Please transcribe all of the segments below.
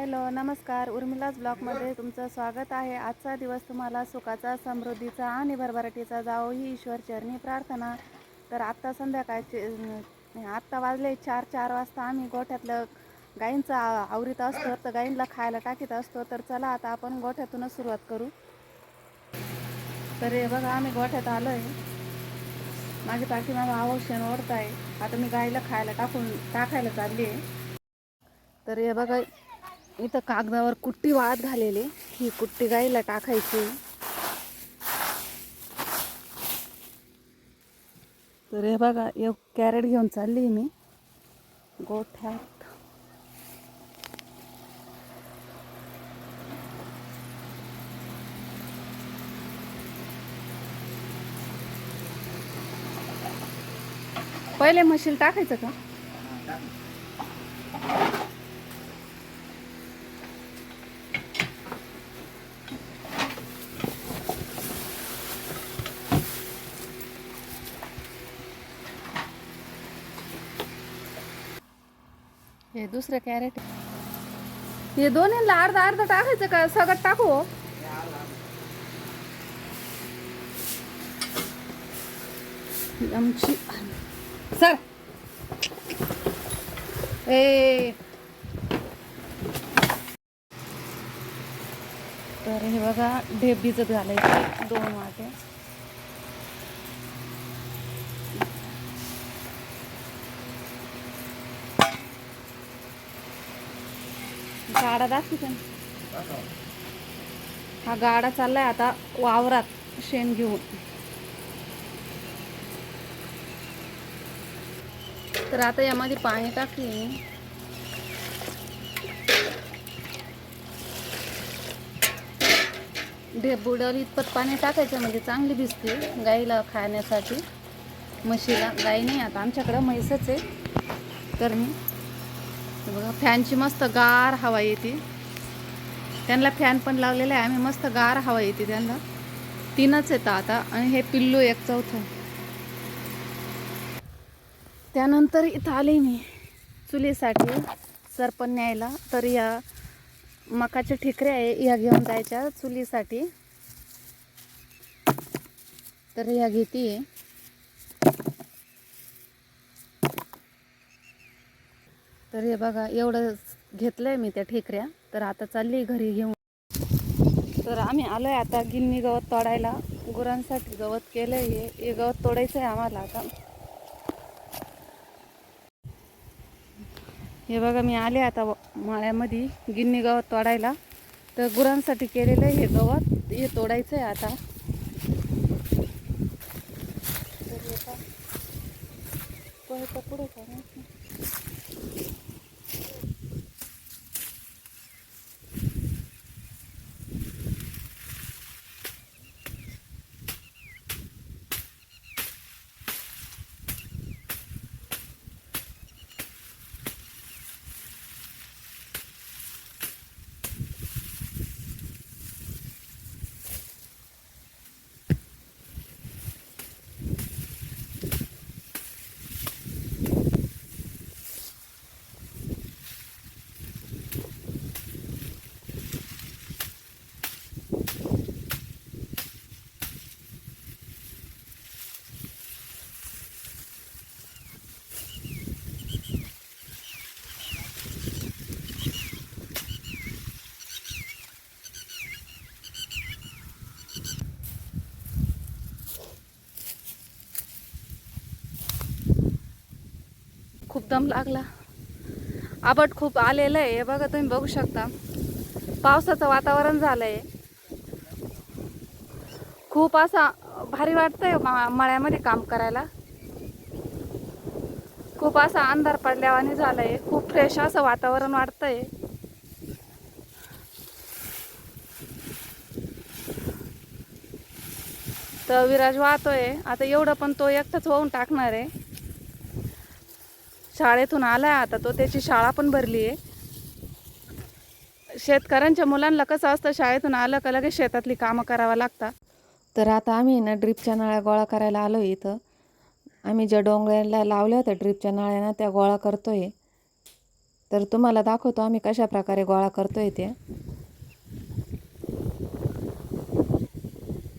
Hello नमस्कार. उर्मिलाच ब्लॉगमध्ये तुमचं स्वागत आहे. आजचा दिवस तुम्हाला सुखाचा समृद्धीचा आणि भरभराटीचा जावो ही ईश्वर चरणी प्रार्थना. तर आत्ता संध्याकाळचे आत्ता वाजले चार चार वाजता आम्ही गोठ्यातलं गाईंचं आवरीत असतो. तर गाईंला खायला टाकीत असतो. तर चला आता आपण गोठ्यातूनच सुरुवात करू. तर हे बघा आम्ही गोठ्यात आलो आहे माझी पाठीमागं शेण ओढत आहे आता मी गाईला खायला टाकून टाकायला चालली आहे तर हे बघा इथं कागदावर कुट्टी वाळत घालेली. ही कुट्टी गाईला टाकायची. तर हे बघा एक कॅरेट घेऊन चालली मी. गोठ्यात. पहिले म्हशील टाकायचं का? दुसरं कॅरेट हे दोन्हीला अर्धा अर्धा टाकायचं का? सगळं टाकू हो. आमची सर. ए. तर हे बघा ढेप भिजत घालायचे दोन वाटे गाडा दाखवते. हा गाडा चाललाय आता वावरात शेण घेऊन. तर आता यामध्ये पाणी टाकले. मी ढेप बुडवली इतपत पाणी टाकायचं म्हणजे चांगली दिसते गाईला खाण्यासाठी. म्हशीला. गाई नाही आता आमच्याकडं म्हैसच आहे. तर मी बघा फॅनची मस्त गार हवा येते. त्यांना फॅन पण लावलेला आहे आम्ही मस्त गार हवा येते त्यांना. तीनच येतं आता आणि हे पिल्लू एक चौथं. त्यानंतर इथं आले मी चुलीसाठी सरपण न्यायला. तर या मकाच्या ठिकऱ्या आहे या घेऊन जायच्या चुलीसाठी. तर या घेते. तर हे बघा एवढं घेतलंय मी त्या ठेकऱ्या. तर आता चालली घरी घेऊन. तर आम्ही आलोय आता गिन्नी गवत तोडायला. गुरांसाठी गवत केलंय हे. हे गवत तोडायचं आहे आम्हाला आता. हे बघा मी आले आता माळ्यामध्ये गिन्नी गवत तोडायला. तर गुरांसाठी केलेलं आहे हे गवत. हे तोडायचं आहे आता पुढे दम लागला. आबट खूप आलेलं आहे. हे बघा तुम्ही बघू शकता. पावसाचं वातावरण झालं आहे खूप असा भारी वाटतंय मा- मळ्यामध्ये काम करायला. खूप असा अंधार पडल्यावानी झालंय. खूप फ्रेश असं वातावरण वाटतंय. तर विराज वाहतोय. आता एवढं पण तो एकटाच वाहून टाकणार आहे. शाळेतून आलाय आता तो त्याची शाळा पण भरली आहे शेतकऱ्यांच्या मुलांना कसं असतं शाळेतून आलं का लगेच शेतातली कामं करावं लागतात. तर आता आम्ही ना ड्रीपच्या नळ्या गोळा करायला आलो इथं. आम्ही ज्या डोंगराला लावल्या होत्या ड्रीपच्या नळ्या ना त्या गोळा करतोय. तर तुम्हाला दाखवतो आम्ही कशा प्रकारे गोळा करतोय ते.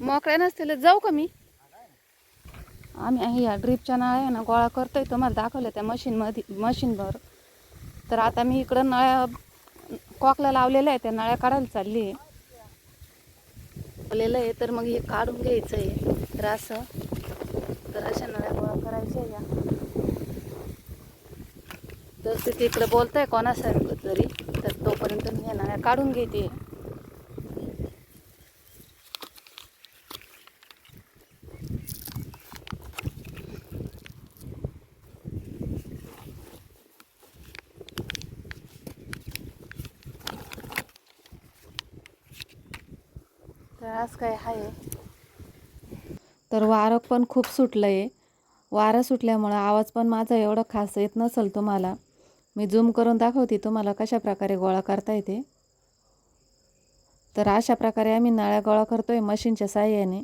मोकळ्या नसतील जाऊ का मी? आम्ही आहे या ड्रीपच्या नळ्या ना गोळा करतो आहे तुम्हाला दाखवलं त्या मशीनमध्ये मशीनवर तर आता मी इकडं नळ्या कॉकला लावलेल्या आहे त्या नळ्या काढायला चालली आहे. लावलेलं आहे तर मग हे काढून घ्यायचं आहे. तर असं तर अशा नळ्या गोळा करायच्या या. तर ते बोलत आहे कोणासारखं तरी तर तोपर्यंत मी या नळ्या काढून घेते तर आज काय आहे तर वारं पण खूप सुटलं आहे वारं सुटल्यामुळं आवाज पण माझा एवढा खास येत नसेल तुम्हाला. मी झूम करून दाखवते तुम्हाला कशा प्रकारे गोळा करता येते तर अशा प्रकारे आम्ही नळ्या गोळा करतो आहे मशीनच्या साह्याने.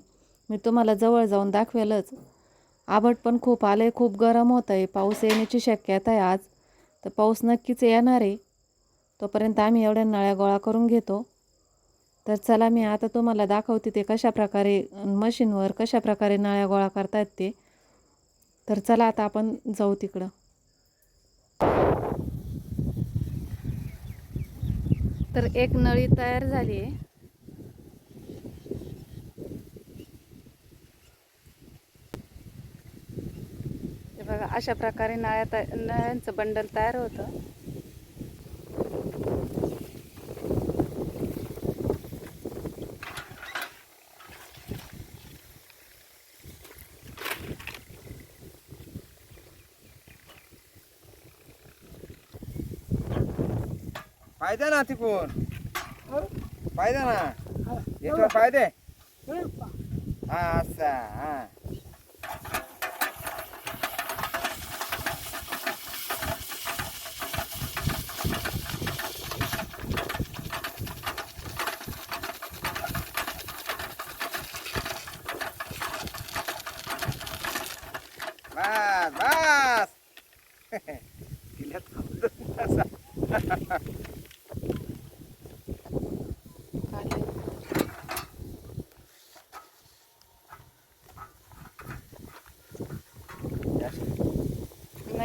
मी तुम्हाला जवळ जाऊन दाखवेलच. आबट पण खूप आलं आहे खूप गरम होतं आहे पाऊस येण्याची शक्यता आहे आज. तर पाऊस नक्कीच येणार आहे तोपर्यंत आम्ही एवढ्या नळ्या गोळा करून घेतो. तर चला मी आता तुम्हाला दाखवते ते कशा प्रकारे मशीनवर कशा प्रकारे नळ्या गोळा करतात ते. तर चला आता आपण जाऊ तिकडं. तर एक नळी तयार झाली आहे. बघा अशा प्रकारे नळ्या तया नळ्यांचं बंडल तयार होतं. फायदा ना तिकून. फायदा ना? याच्यावर फायदे? हा असा हा.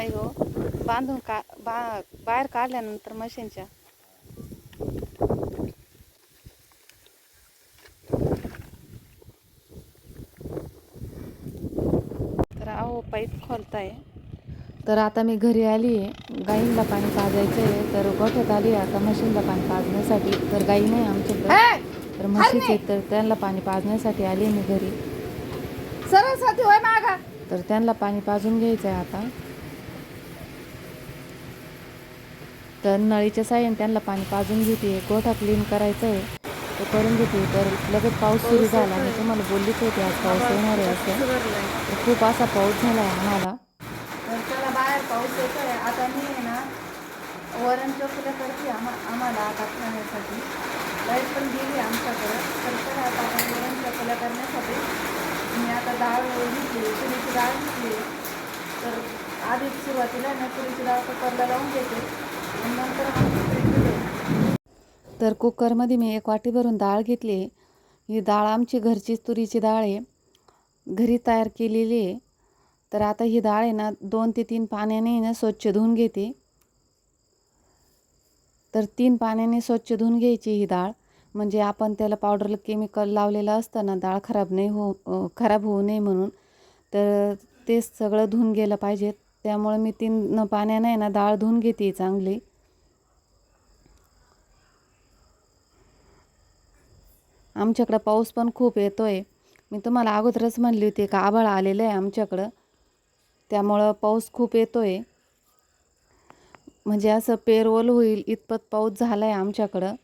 नाही हो. बांधून का बा बाहेर काढल्यानंतर मशीनच्या. तर अहो पाईप खोलताय. तर आता मी घरी आली आहे. गाईंना पाणी पाजायचं आहे तर गोठ्यात आली आता मशीनला पाणी पाजण्यासाठी. तर गाई नाही आमच्याकडे. तर म्हशीच तर त्यांना पाणी पाजण्यासाठी आली मी घरी. सरस्वती होय मागा. तर त्यांना पाणी पाजून घ्यायचं आहे आता. तर नळीच्या साह्याने त्यांना पाणी पाजून घेते गोठा क्लीन करायचं आहे ते करून घेते तर लगेच पाऊस सुरू झाला मी तुम्हाला बोललीच होती आज पाऊस येणार आहे असं. तर खूप असा पाऊस झाला आहे आम्हाला. तर चला बाहेर पाऊस येतोय. आता मी आहे ना वरण चोखल्या करते आम्हा आम्हाला आता खाण्यासाठी. लाइट पण गेली आमच्याकडं. तर चला आता आपण वरण चोखल्या करण्यासाठी. मी आता डाळ घेतली तुरीची डाळ घेतली. तर आधी सुरुवातीला ना तुरीची डाळ कुकरला लावून घेते तर कुकरमध्ये मी एक वाटी भरून डाळ घेतली. ही डाळ आमची घरचीच तुरीची डाळ आहे. घरी तयार केलेली आहे. तर आता ही डाळ आहे ना दोन ते तीन पाण्याने ना स्वच्छ धुवून घेते. तर तीन पाण्याने स्वच्छ धुवून घ्यायची ही डाळ. म्हणजे आपण त्याला पावडरला केमिकल लावलेलं असतं ना डाळ खराब नाही हो खराब होऊ नये म्हणून. तर ते सगळं धुवून गेलं पाहिजे. त्यामुळे मी तीन पाण्याने ना डाळ धुवून घेते चांगली. आमच्याकडं पाऊस पण खूप येतो आहे मी तुम्हाला अगोदरच म्हणली होती का आभाळ आलेलं आहे आमच्याकडं. त्यामुळं पाऊस खूप येतो आहे म्हणजे असं पेरवल होईल इतपत पाऊस झाला आहे आमच्याकडं.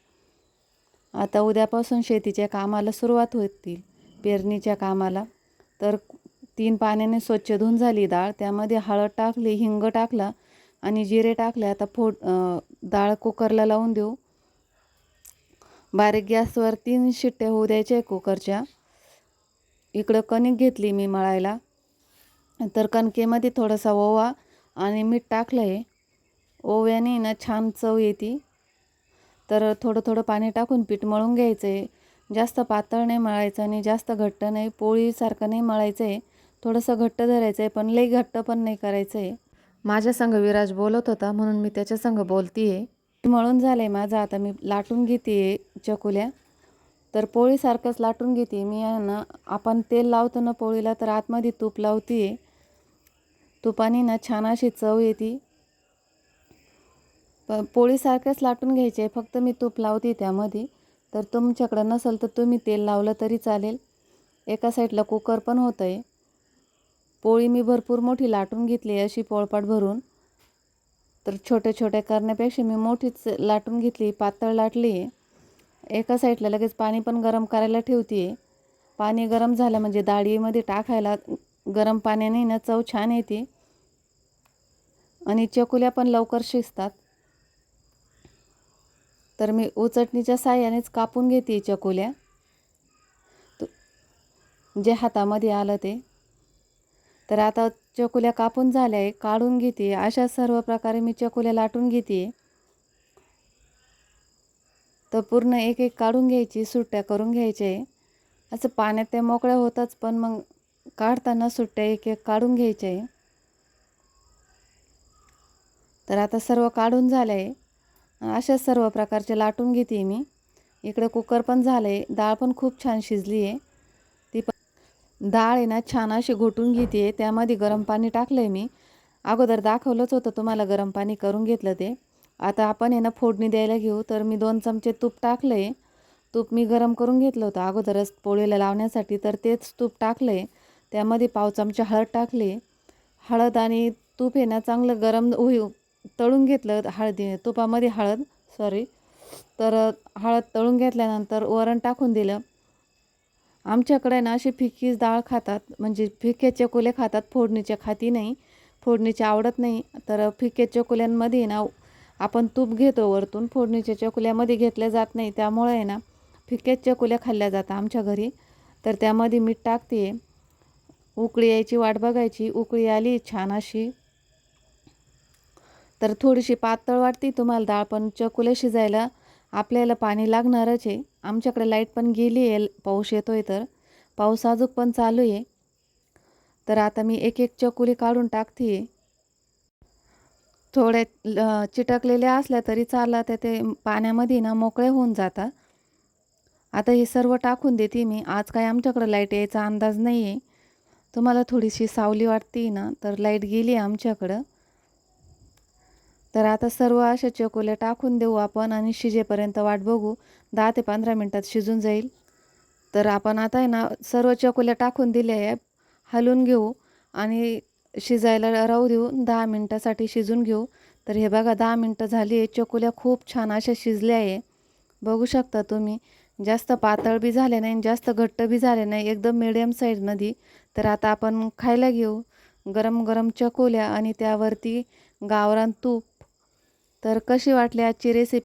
आता उद्यापासून शेतीच्या कामाला सुरुवात होतील पेरणीच्या कामाला. तर तीन पाण्याने स्वच्छ धुवून झाली डाळ त्यामध्ये हळद टाकली हिंग टाकला आणि जिरे टाकले. आता फोड डाळ कुकरला लावून देऊ. बारीक गॅसवर तीन शिट्ट्या होऊ द्यायच्या आहे कुकरच्या. इकडं कणिक घेतली मी मळायला. तर कणकेमध्ये थोडासा ओवा आणि मीठ टाकलं आहे ओव्याने ना छान चव येते. तर थोडं थोडं पाणी टाकून पीठ मळून घ्यायचं आहे जास्त पातळ नाही मळायचं आणि जास्त घट्ट नाही पोळीसारखं नाही मळायचं आहे थोडंसं घट्ट धरायचं आहे पण लई घट्ट पण नाही करायचं आहे माझ्या संग विराज बोलत होता म्हणून मी त्याच्या संग बोलती आहे मळून झालं आहे माझं. आता मी लाटून घेते चकुल्या. तर पोळीसारखंच लाटून घेते. मी ना आपण तेल लावतो ना पोळीला तर आतमध्ये तूप लावते. आहे तुपाने ना छान अशी चव येते. पण पोळीसारखंच लाटून घ्यायचे. फक्त मी तूप लावते त्यामध्ये. तर तुमच्याकडं नसेल तर तुम्ही तेल लावलं तरी चालेल. एका साईडला कुकर पण होतं आहे पोळी मी भरपूर मोठी लाटून घेतली आहे अशी पोळपाट भरून. तर छोट्या छोट्या करण्यापेक्षा मी मोठीच लाटून घेतली पातळ लाटली. आहे एका साईडला लगेच पाणी पण गरम करायला ठेवते आहे पाणी गरम झालं म्हणजे डाळीमध्ये टाकायला गरम पाण्याने ना चव छान येते. आणि चकुल्या पण लवकर शिजतात. तर मी उचटणीच्या साह्यानेच कापून घेते चकुल्या. जे हातामध्ये आलं ते. तर आता चकुल्या कापून झाल्या आहे काढून घेते. अशा सर्व प्रकारे मी चकुल्या लाटून घेते. तर पूर्ण एक एक काढून घ्यायची सुट्ट्या करून घ्यायच्या. आहे असं पाण्यात त्या मोकळ्या होतात पण मग काढताना सुट्ट्या एक एक काढून घ्यायच्या. आहे तर आता सर्व काढून झालं आहे अशा सर्व प्रकारचे लाटून घेते मी. इकडं कुकर पण झालं आहे डाळ पण खूप छान शिजली आहे डाळ आहे ना छान अशी घोटून घेते त्यामध्ये गरम पाणी टाकलं आहे मी. अगोदर दाखवलंच होतं तुम्हाला गरम पाणी करून घेतलं ते. आता आपण आहे ना फोडणी द्यायला घेऊ. तर मी दोन चमचे तूप टाकलं आहे तूप मी गरम करून घेतलं होतं. अगोदरच पोळीला लावण्यासाठी तर तेच तूप टाकलं आहे त्यामध्ये पाव चमचे हळद टाकली हळद आणि तूप आहे ना चांगलं गरम होई तळून घेतलं हळदी तुपामध्ये हळद सॉरी तर हळद तळून घेतल्यानंतर वरण टाकून दिलं. आमच्याकडे ना अशी फिकीच डाळ खातात म्हणजे फिके चकोले खातात फोडणीच्या खाती नाही फोडणीच्या आवडत नाही. तर फिके चकोल्यांमध्ये ना आपण तूप घेतो वरतून फोडणीच्या चकुल्यामध्ये घेतल्या जात नाही. त्यामुळे आहे ना फिक्याच चकुल्या खाल्ल्या जातात आमच्या घरी. तर त्यामध्ये मीठ टाकते. उकळी यायची वाट बघायची. उकळी आली छान अशी. तर थोडीशी पातळ वाटते तुम्हाला डाळ पण चकुल्या शिजायला आपल्याला पाणी लागणारच आहे. आमच्याकडे लाइट पण गेली आहे. पाऊस येतो आहे तर. पाऊस अजून पण चालू आहे. तर आता मी एक एक चकुली काढून टाकते आहे थोड्या चिटकलेल्या असल्या तरी चालला तर ते पाण्यामध्ये ना मोकळे होऊन जातात. आता हे सर्व टाकून देते मी. आज काय आमच्याकडं लाइट यायचा अंदाज नाही आहे तुम्हाला थोडीशी सावली वाटते ना? तर लाइट गेली आहे आमच्याकडं. तर आता सर्व अशा चकोल्या टाकून देऊ आपण आणि शिजेपर्यंत वाट बघू. दहा ते पंधरा मिनटात शिजून जाईल. तर आपण आता आहे ना सर्व चकोल्या टाकून दिल्या आहे हलवून घेऊ आणि शिजायला राहू देऊ. दहा मिनटासाठी शिजून घेऊ. तर हे बघा दहा मिनटं झाली आहे. चकोल्या खूप छान अशा शिजल्या आहे. बघू शकता तुम्ही जास्त पातळ बी झाले नाही आणि जास्त घट्ट बी झाले नाही. एकदम मिडियम साईजमध्ये तर आता आपण खायला घेऊ. गरम गरम चकोल्या आणि त्यावरती गावरान तूप तर कशी वाटली आजची रेसिपी